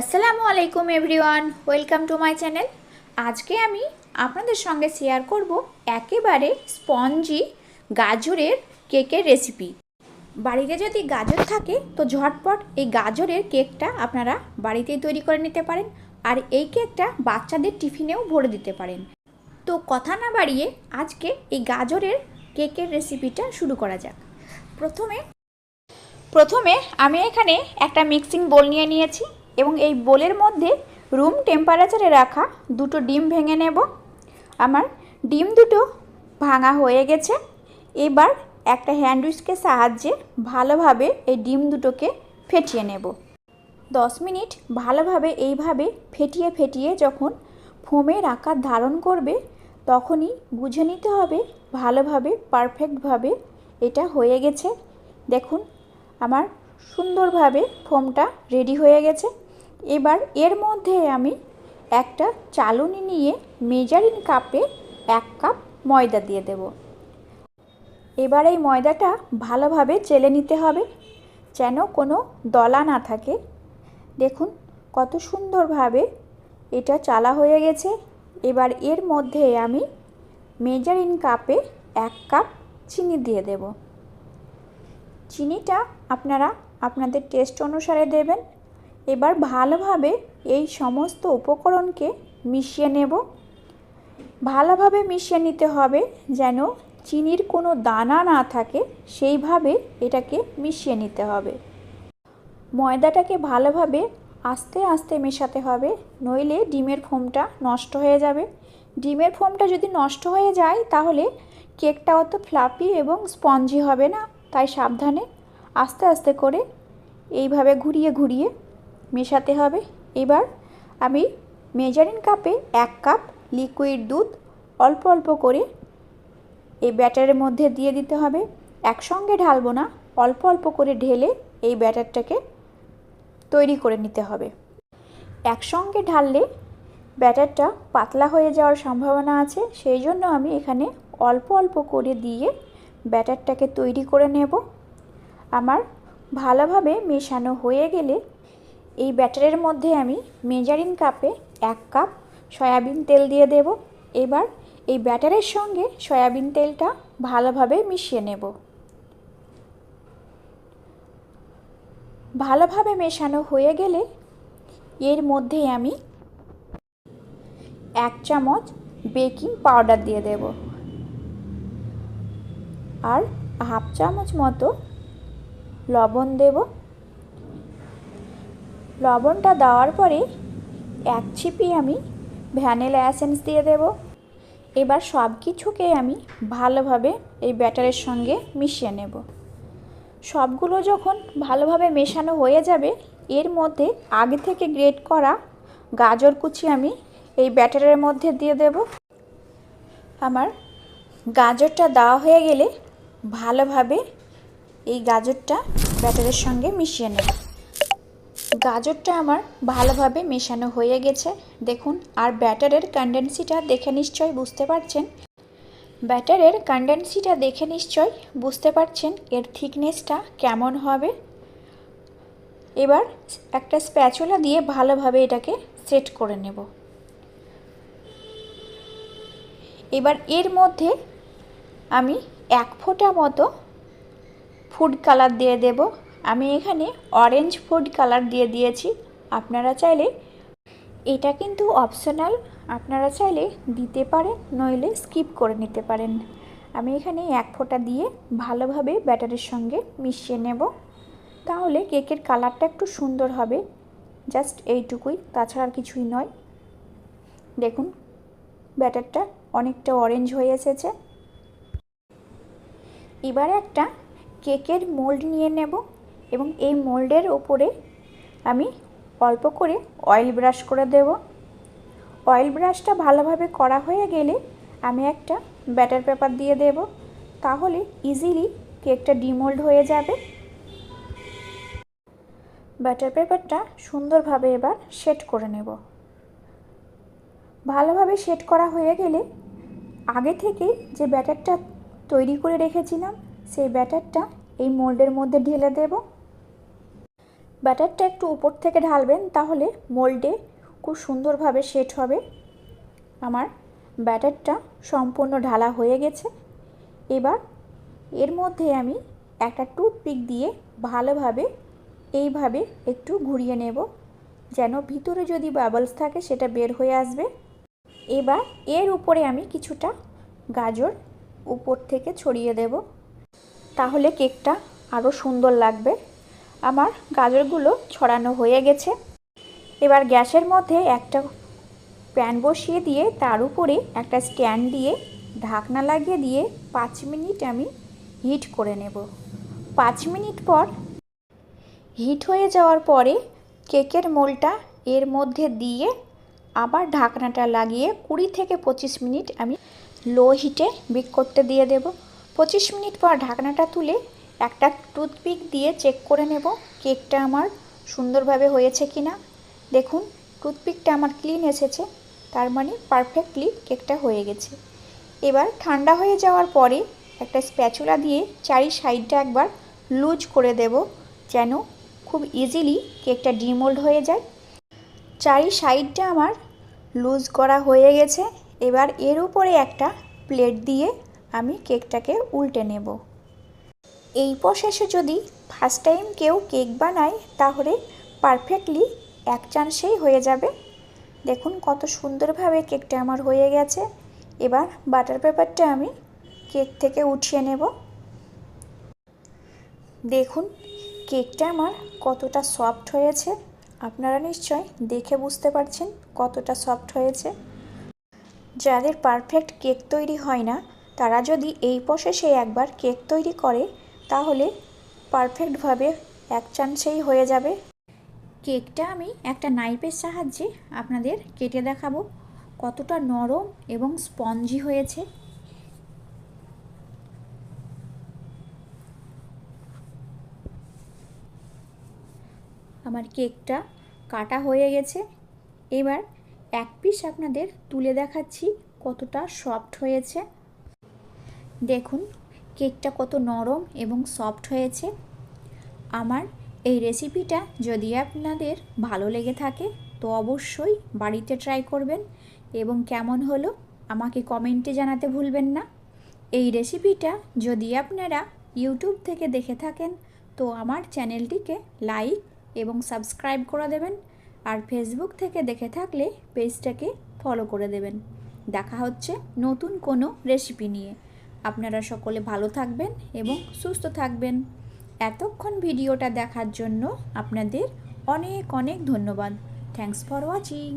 আসসালামু আলাইকুম everyone, welcome to my channel. আজকে আমি আপনাদের সঙ্গে শেয়ার করব একেবারে স্পঞ্জি গাজরের কেকের রেসিপি। বাড়িতে যদি গাজর থাকে, তো ঝটপট এই গাজরের কেকটা আপনারা বাড়িতেই তৈরি করে নিতে পারেন আর এই কেকটা বাচ্চাদের টিফিনেও ভরে দিতে পারেন। তো কথা না বাড়িয়ে আজকে এই গাজরের কেকের রেসিপিটা শুরু করা যাক। প্রথমে প্রথমে আমি এখানে একটা মিক্সিং বোল নিয়ে নিয়েছি। এবং এই বোলের মধ্যে রুম টেম্পারেচারে রাখা দুটো ডিম ভেঙে নেব। আমার ডিম দুটো ভাঙা হয়ে গেছে। এবার একটা হ্যান্ড উইস্কের সাহায্যে ভালোভাবে এই ডিম দুটোকে ফেটিয়ে নেব। দশ মিনিট ভালোভাবে এইভাবে ফেটিয়ে ফেটিয়ে যখন ফোমের আকার ধারণ করবে, তখনই বুঝে নিতে হবে ভালোভাবে পারফেক্টভাবে এটা হয়ে গেছে। দেখুন, আমার সুন্দরভাবে ফোমটা রেডি হয়ে গেছে। এবার এর মধ্যে আমি একটা চালুনি নিয়ে মেজারিন কাপে এক কাপ ময়দা দিয়ে দেব। এবার এই ময়দাটা ভালোভাবে চেলে নিতে হবে যেন কোনো দলা না থাকে। দেখুন কত সুন্দরভাবে এটা চালা হয়ে গেছে। এবার এর মধ্যে আমি মেজারিন কাপে এক কাপ চিনি দিয়ে দেব। চিনিটা আপনারা আপনাদের টেস্ট অনুসারে দেবেন। এবার ভালোভাবে এই সমস্ত উপকরণকে মিশিয়ে নেব। ভালোভাবে মিশিয়ে নিতে হবে যেন চিনির কোনো দানা না থাকে, সেইভাবে এটাকে মিশিয়ে নিতে হবে। ময়দাটাকে ভালোভাবে আস্তে আস্তে মেশাতে হবে, নইলে ডিমের ফোমটা নষ্ট হয়ে যাবে। ডিমের ফোমটা যদি নষ্ট হয়ে যায়, তাহলে কেকটা অত ফ্লাপি এবং স্পঞ্জি হবে না, তাই সাবধানে আস্তে আস্তে করে এইভাবে ঘুরিয়ে ঘুরিয়ে মেশাতে হবে। এবার আমি মেজারিন কাপে এক কাপ লিকুইড দুধ অল্প অল্প করে এই ব্যাটারের মধ্যে দিয়ে দিতে হবে। একসঙ্গে ঢালবো না, অল্প অল্প করে ঢেলে এই ব্যাটারটাকে তৈরি করে নিতে হবে। একসঙ্গে ঢাললে ব্যাটারটা পাতলা হয়ে যাওয়ার সম্ভাবনা আছে, সেই জন্য আমি এখানে অল্প অল্প করে দিয়ে ব্যাটারটাকে তৈরি করে নেব। আমার ভালোভাবে মেশানো হয়ে গেলে এই ব্যাটারের মধ্যে আমি মেজারিন কাপে এক কাপ সয়াবিন তেল দিয়ে দেব। এবার এই ব্যাটারের সঙ্গে সয়াবিন তেলটা ভালোভাবে মিশিয়ে নেব। ভালোভাবে মেশানো হয়ে গেলে এর মধ্যে আমি এক চামচ বেকিং পাউডার দিয়ে দেব। আর হাফ চামচ মতো লবণ দেব। লবণটা দেওয়ার পরে এক ছিপি আমি ভ্যানিলা অ্যাসেন্স দিয়ে দেব। এবার সব কিছুকে আমি ভালোভাবে এই ব্যাটারের সঙ্গে মিশিয়ে নেব। সবগুলো যখন ভালোভাবে মেশানো হয়ে যাবে, এর মধ্যে আগে থেকে গ্রেট করা গাজর কুচি আমি এই ব্যাটারের মধ্যে দিয়ে দেব। আমার গাজরটা দেওয়া হয়ে গেলে ভালোভাবে এই গাজরটা ব্যাটারের সঙ্গে মিশিয়ে নেব। গাজরটা আমার ভালোভাবে মেশানো হয়ে গেছে। দেখুন, আর ব্যাটারের কন্ডেন্সিটা দেখে নিশ্চয় বুঝতে পারছেন? ব্যাটারের কন্ডেন্সিটা দেখে নিশ্চয় বুঝতে পারছেন এর থিকনেসটা কেমন হবে? এবার একটা স্প্যাচুলা দিয়ে ভালোভাবে এটাকে সেট করে নেব। এবার এর মধ্যে আমি এক ফোঁটা মতো ফুড কালার দিয়ে দেব। আমি এখানে অরেঞ্জ ফুড কালার দিয়ে দিয়েছি। আপনারা চাইলে এটা কিন্তু অপশনাল আপনারা চাইলে দিতে পারেন, নইলে স্কিপ করে নিতে পারেন। আমি এখানে এক ফোঁটা দিয়ে ভালোভাবে ব্যাটারের সঙ্গে মিশিয়ে নেব। তাহলে কেকের কালারটা একটু সুন্দর হবে। জাস্ট এইটুকুই, তাছাড়া আর কিছুই নয়। দেখুন ব্যাটারটা অনেকটা অরেঞ্জ হয়ে এসেছে। এবার একটা কেকের মোল্ড নিয়ে নেব। এবং এই মোল্ডের ওপরে আমি অল্প করে অয়েল ব্রাশ করে দেব। অয়েল ব্রাশটা ভালোভাবে করা হয়ে গেলে আমি একটা ব্যাটার পেপার দিয়ে দেব। তাহলে ইজিলি কেকটা ডিমোল্ড হয়ে যাবে। ব্যাটার পেপারটা সুন্দরভাবে এবার সেট করে নেব। ভালোভাবে সেট করা হয়ে গেলে আগে থেকে যে ব্যাটারটা তৈরি করে রেখেছিলাম, সেই ব্যাটারটা এই মোল্ডের মধ্যে ঢেলে দেব। ব্যাটারটা একটু উপর থেকে ঢালবেন, তাহলে মোল্ডে খুব সুন্দরভাবে সেট হবে। আমার ব্যাটারটা সম্পূর্ণ ঢালা হয়ে গেছে। এবার এর মধ্যে আমি একটা টুথপিক দিয়ে ভালোভাবে এইভাবে একটু ঘুরিয়ে নেব, যেন ভিতরে যদি বাবলস থাকে সেটা বের হয়ে আসবে। এবার এর উপরে আমি কিছুটা গাজর উপর থেকে ছড়িয়ে দেব, তাহলে কেকটা আরও সুন্দর লাগবে। আমার গাজরগুলো ছড়ানো হয়ে গেছে। এবার গ্যাসের মধ্যে একটা প্যান বসিয়ে দিয়ে তার উপরে একটা স্ট্যান্ড দিয়ে ঢাকনা লাগিয়ে দিয়ে পাঁচ মিনিট আমি হিট করে নেব। পাঁচ মিনিট পর হিট হয়ে যাওয়ার পরে কেকের মোলটা এর মধ্যে দিয়ে আবার ঢাকনাটা লাগিয়ে কুড়ি থেকে পঁচিশ মিনিট আমি লো হিটে বেক করতে দিয়ে দেব। পঁচিশ মিনিট পর ঢাকনাটা তুলে একটা টুথপিক দিয়ে চেক করে নেব কেকটা আমার সুন্দরভাবে হয়েছে কি না। দেখুন, টুথপিকটা আমার ক্লিন এসেছে, তার মানে পারফেক্টলি কেকটা হয়ে গেছে। এবার ঠান্ডা হয়ে যাওয়ার পরে একটা স্প্যাচুলা দিয়ে চারি সাইডটা একবার লুজ করে দেব, যেন খুব ইজিলি কেকটা ডিমোল্ড হয়ে যায়। চারি সাইডটা আমার লুজ করা হয়ে গেছে, এবার এর উপরে একটা প্লেট দিয়ে আমি কেকটাকে উল্টে নেব। এই প্রসেসে যদি ফার্স্ট টাইম কেউ কেক বানায়, তাহলে পারফেক্টলি এক চান্সেই হয়ে যাবে। দেখুন কত সুন্দরভাবে কেকটা আমার হয়ে গেছে। এবার বাটার পেপারটা আমি কেক থেকে উঠিয়ে নেব। দেখুন কেকটা আমার কতটা সফট হয়েছে। আপনারা নিশ্চয় দেখে বুঝতে পারছেন কতটা সফট হয়েছে। যাদের পারফেক্ট কেক তৈরি হয় না, তারা যদি এই প্রসেসে একবার কেক তৈরি করে তাহলে পারফেক্টভাবে এক চান্সেই হয়ে যাবে। কেকটা আমি একটা নাইফের সাহায্যে আপনাদের কেটে দেখাবো কতটা নরম এবং স্পঞ্জি হয়েছে। আমার কেকটা কাটা হয়ে গেছে। এবার এক পিস আপনাদের তুলে দেখাচ্ছি কতটা সফট হয়েছে। দেখুন কেকটা কত নরম এবং সফট হয়েছে। আমার এই রেসিপিটা যদি আপনাদের ভালো লেগে থাকে, তো অবশ্যই বাড়িতে ট্রাই করবেন এবং কেমন হলো আমাকে কমেন্টে জানাতে ভুলবেন না। এই রেসিপিটা যদি আপনারা ইউটিউব থেকে দেখে থাকেন, তো আমার চ্যানেলটিকে লাইক এবং সাবস্ক্রাইব করে দেবেন আর ফেসবুক থেকে দেখে থাকলে পেজটাকে ফলো করে দেবেন। দেখা হচ্ছে নতুন কোনো রেসিপি নিয়ে। আপনারা সকলে ভালো থাকবেন এবং সুস্থ থাকবেন। এতক্ষণ ভিডিওটা দেখার জন্য আপনাদের অনেক অনেক ধন্যবাদ। Thanks for watching